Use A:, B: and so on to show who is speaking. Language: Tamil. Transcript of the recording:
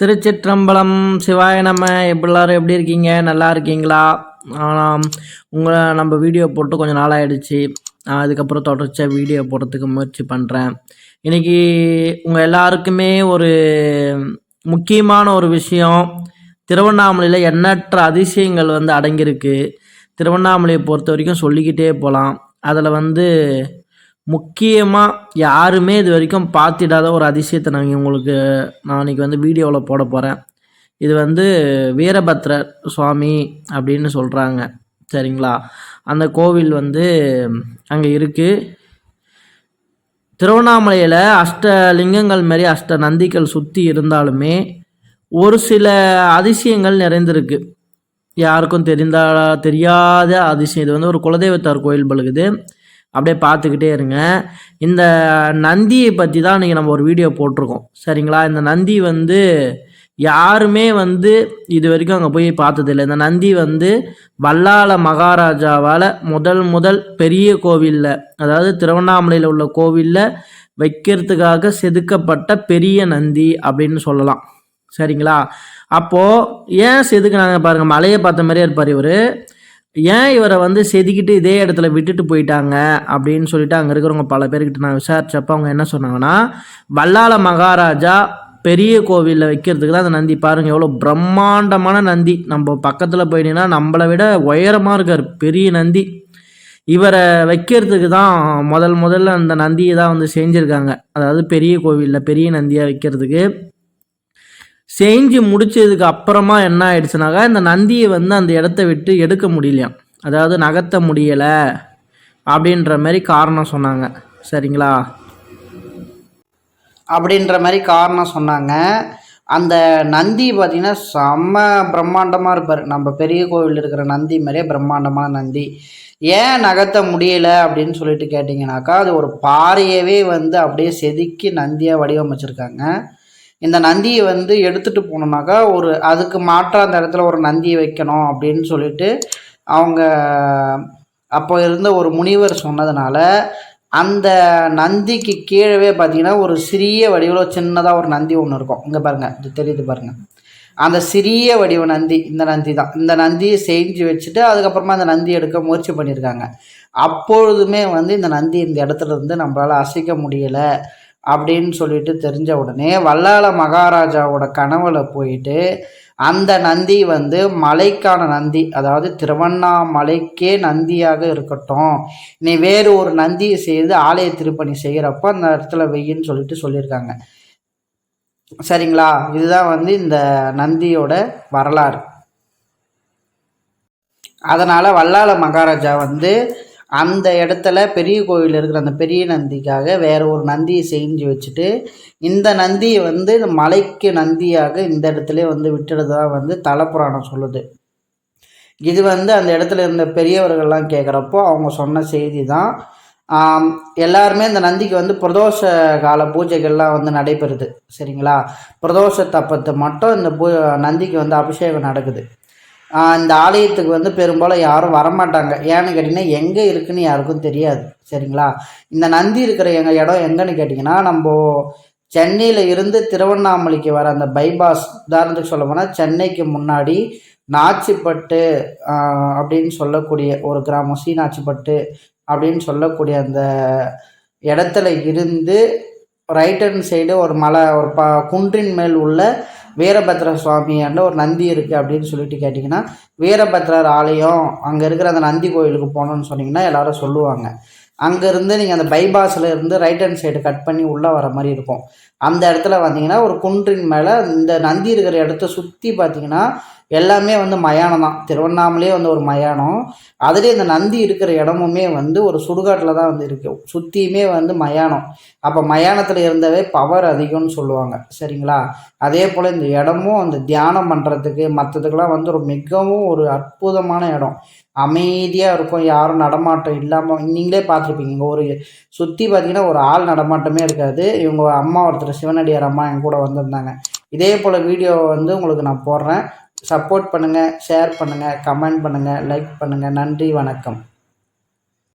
A: திருச்சிற்றம்பலம் சிவாய நம்ம எல்லாரும் எப்படி இருக்கீங்க நல்லா இருக்கீங்களா ஆனால் உங்களை நம்ம வீடியோ போட்டு கொஞ்சம் நாள் ஆகிடுச்சு அதுக்கப்புறம் தொடர்ச்சியாக வீடியோ போடுறதுக்கு முயற்சி பண்ணுறேன் இன்றைக்கி உங்கள் எல்லாருக்குமே ஒரு முக்கியமான ஒரு விஷயம் திருவண்ணாமலையில் எண்ணற்ற அதிசயங்கள் வந்து அடங்கியிருக்கு திருவண்ணாமலையை பொறுத்த வரைக்கும் சொல்லிக்கிட்டே போகலாம் அதில் வந்து முக்கியமாக யாருமே இது வரைக்கும் பார்த்துடாத ஒரு அதிசயத்தை நாங்கள் உங்களுக்கு நான் இன்றைக்கி வந்து வீடியோவில் போட போகிறேன் இது வந்து வீரபத்ர சுவாமி அப்படின்னு சொல்கிறாங்க சரிங்களா அந்த கோவில் வந்து அங்கே இருக்குது திருவண்ணாமலையில் அஷ்டலிங்கங்கள் மாரி அஷ்ட நந்திகள் சுற்றி இருந்தாலுமே ஒரு சில அதிசயங்கள் நிறைந்திருக்கு யாருக்கும் தெரிந்தா தெரியாத அதிசயம் இது வந்து ஒரு குலதெய்வத்தார் கோயில் பழுகுது அப்படியே பார்த்துக்கிட்டே இருங்க இந்த நந்தியை பற்றி தான் இன்றைக்கி நம்ம ஒரு வீடியோ போட்டிருக்கோம் சரிங்களா இந்த நந்தி வந்து யாருமே வந்து இது வரைக்கும் அங்கே போய் பார்த்ததில்லை இந்த நந்தி வந்து வல்லாள மகாராஜாவால் முதல் முதல் பெரிய கோவிலில் அதாவது திருவண்ணாமலையில் உள்ள கோவிலில் வைக்கிறதுக்காக செதுக்கப்பட்ட பெரிய நந்தி அப்படின்னு சொல்லலாம் சரிங்களா அப்போது ஏன் செதுக்குனாங்க பாருங்கள் மலையை பார்த்த மாதிரியே இருப்பார் இவர் ஏன் இவரை வந்து செதுக்கிட்டு இதே இடத்துல விட்டுட்டு போயிட்டாங்க அப்படின்னு சொல்லிட்டு அங்கே இருக்கிறவங்க பல பேர்கிட்ட நான் விசாரிச்சப்ப அவங்க என்ன சொன்னாங்கன்னா வல்லால மகாராஜா பெரிய கோவிலில் வைக்கிறதுக்கு தான் அந்த நந்தி பாருங்கள் எவ்வளோ பிரம்மாண்டமான நந்தி நம்ம பக்கத்தில் போயிட்டீங்கன்னா நம்மளை விட உயரமாக இருக்கார் பெரிய நந்தி இவரை வைக்கிறதுக்கு தான் முதல் முதல்ல அந்த நந்தியை தான் வந்து செஞ்சுருக்காங்க அதாவது பெரிய கோவிலில் பெரிய நந்தியாக வைக்கிறதுக்கு செஞ்சு முடித்ததுக்கு அப்புறமா என்ன ஆயிடுச்சுனாக்கா இந்த நந்தியை வந்து அந்த இடத்த விட்டு எடுக்க முடியலையாம் அதாவது நகர்த்த முடியலை அப்படின்ற மாதிரி காரணம் சொன்னாங்க சரிங்களா அப்படின்ற மாதிரி காரணம் சொன்னாங்க அந்த நந்தி பார்த்திங்கன்னா செம்ம பிரம்மாண்டமாக இருப்பார் நம்ம பெரிய கோவில் இருக்கிற நந்தி மாதிரியே பிரம்மாண்டமான நந்தி ஏன் நகர்த்த முடியலை அப்படின்னு சொல்லிட்டு கேட்டிங்கனாக்கா அது ஒரு பாறையவே வந்து அப்படியே செதுக்கி நந்தியாக வடிவமைச்சிருக்காங்க இந்த நந்தியை வந்து எடுத்துகிட்டு போகணுனாக்கா ஒரு அதுக்கு மாற்ற அந்த இடத்துல ஒரு நந்தியை வைக்கணும் அப்படின்னு சொல்லிட்டு அவங்க அப்போ இருந்த ஒரு முனிவர் சொன்னதுனால அந்த நந்திக்கு கீழவே பார்த்தீங்கன்னா ஒரு சிறிய வடிவில் சின்னதாக ஒரு நந்தி ஒன்று இருக்கும் இங்கே பாருங்கள் இது தெரியுது பாருங்கள் அந்த சிறிய வடிவ நந்தி இந்த நந்தி தான் இந்த நந்தியை செஞ்சு வச்சுட்டு அதுக்கப்புறமா அந்த நந்தி எடுக்க முயற்சி பண்ணியிருக்காங்க அப்பொழுதுமே வந்து இந்த நந்தி இந்த இடத்துல இருந்து நம்மளால் அசைக்க முடியலை அப்படின்னு சொல்லிட்டு தெரிஞ்ச உடனே வல்லாள மகாராஜாவோட கனவுல போயிட்டு அந்த நந்தி வந்து மலைக்கான நந்தி அதாவது திருவண்ணாமலைக்கே நந்தியாக இருக்கட்டும் நீ வேறு ஒரு நந்தியை செய்து ஆலய திருப்பணி செய்கிறப்ப அந்த இடத்துல வெய்யின்னு சொல்லிட்டு சொல்லியிருக்காங்க சரிங்களா இதுதான் வந்து இந்த நந்தியோட வரலாறு அதனால் வல்லாள மகாராஜா வந்து அந்த இடத்துல பெரிய கோயில் இருக்கிற அந்த பெரிய நந்திக்காக வேறு ஒரு நந்தியை செஞ்சு வச்சுட்டு இந்த நந்தியை வந்து மலைக்கு நந்தியாக இந்த இடத்துல வந்து தான் வந்து தலப்புராணம் சொல்லுது இது வந்து அந்த இடத்துல இருந்த பெரியவர்கள்லாம் கேட்குறப்போ அவங்க சொன்ன செய்தி தான் எல்லாருமே இந்த நந்திக்கு வந்து பிரதோஷ கால பூஜைகள்லாம் வந்து நடைபெறுது சரிங்களா பிரதோஷ தப்பத்தை மட்டும் இந்த பூ நந்திக்கு வந்து அபிஷேகம் நடக்குது இந்த ஆலயத்துக்கு வந்து பெரும்பாலும் யாரும் வரமாட்டாங்க ஏன்னு கேட்டிங்கன்னா எங்கே இருக்குதுன்னு யாருக்கும் தெரியாது சரிங்களா இந்த நந்தி இருக்கிற எங்கள் இடம் எங்கன்னு கேட்டிங்கன்னா நம்ம சென்னையில் இருந்து திருவண்ணாமலைக்கு வர அந்த பைபாஸ் உதாரணத்துக்கு சொல்ல போனால் சென்னைக்கு முன்னாடி நாச்சிப்பட்டு அப்படின்னு சொல்லக்கூடிய ஒரு கிராமம் நாச்சிப்பட்டு அப்படின்னு சொல்லக்கூடிய அந்த இடத்துல இருந்து ரைட் ஹேண்ட் சைடு ஒரு மலை ஒரு ப குன்றின் மேல் உள்ள வீரபத்ர சுவாமியாண்ட ஒரு நந்தி இருக்குது அப்படின்னு சொல்லிட்டு கேட்டிங்கன்னா வீரபத்ரர் ஆலயம் அங்கே இருக்கிற அந்த நந்தி கோயிலுக்கு போகணுன்னு சொன்னிங்கன்னா எல்லோரும் சொல்லுவாங்க அங்கேருந்து நீங்கள் அந்த பைபாஸில் இருந்து ரைட் ஹேண்ட் சைடு கட் பண்ணி உள்ளே வர மாதிரி இருக்கும் அந்த இடத்துல பார்த்தீங்கன்னா ஒரு குன்றின் மேலே இந்த நந்தி இருக்கிற இடத்த சுற்றி பார்த்தீங்கன்னா எல்லாமே வந்து மயானம் தான் திருவண்ணாமலையே வந்து ஒரு மயானம் அதுலேயே இந்த நந்தி இருக்கிற இடமுமே வந்து ஒரு சுடுகாட்டில் தான் வந்து இருக்கு சுற்றியுமே வந்து மயானம் அப்போ மயானத்தில் இருந்தவே பவர் அதிகம்னு சொல்லுவாங்க சரிங்களா அதே போல் இந்த இடமும் அந்த தியானம் பண்ணுறதுக்கு மற்றதுக்கெல்லாம் வந்து ஒரு மிகவும் ஒரு அற்புதமான இடம் அமைதியாக இருக்கும் யாரும் நடமாட்டம் இல்லாமல் நீங்களே பார்த்துருப்பீங்க ஒரு சுற்றி பார்த்தீங்கன்னா ஒரு ஆள் நடமாட்டமே இருக்காது இவங்க அம்மா ஒருத்தர் ஒருத்தர் சிவனடியார் அம்மா என் கூட வந்திருந்தாங்க இதே போல் வீடியோவை வந்து உங்களுக்கு நான் போடுறேன் சப்போர்ட் பண்ணுங்கள் ஷேர் பண்ணுங்கள் கமெண்ட் பண்ணுங்கள் லைக் பண்ணுங்கள் நன்றி வணக்கம்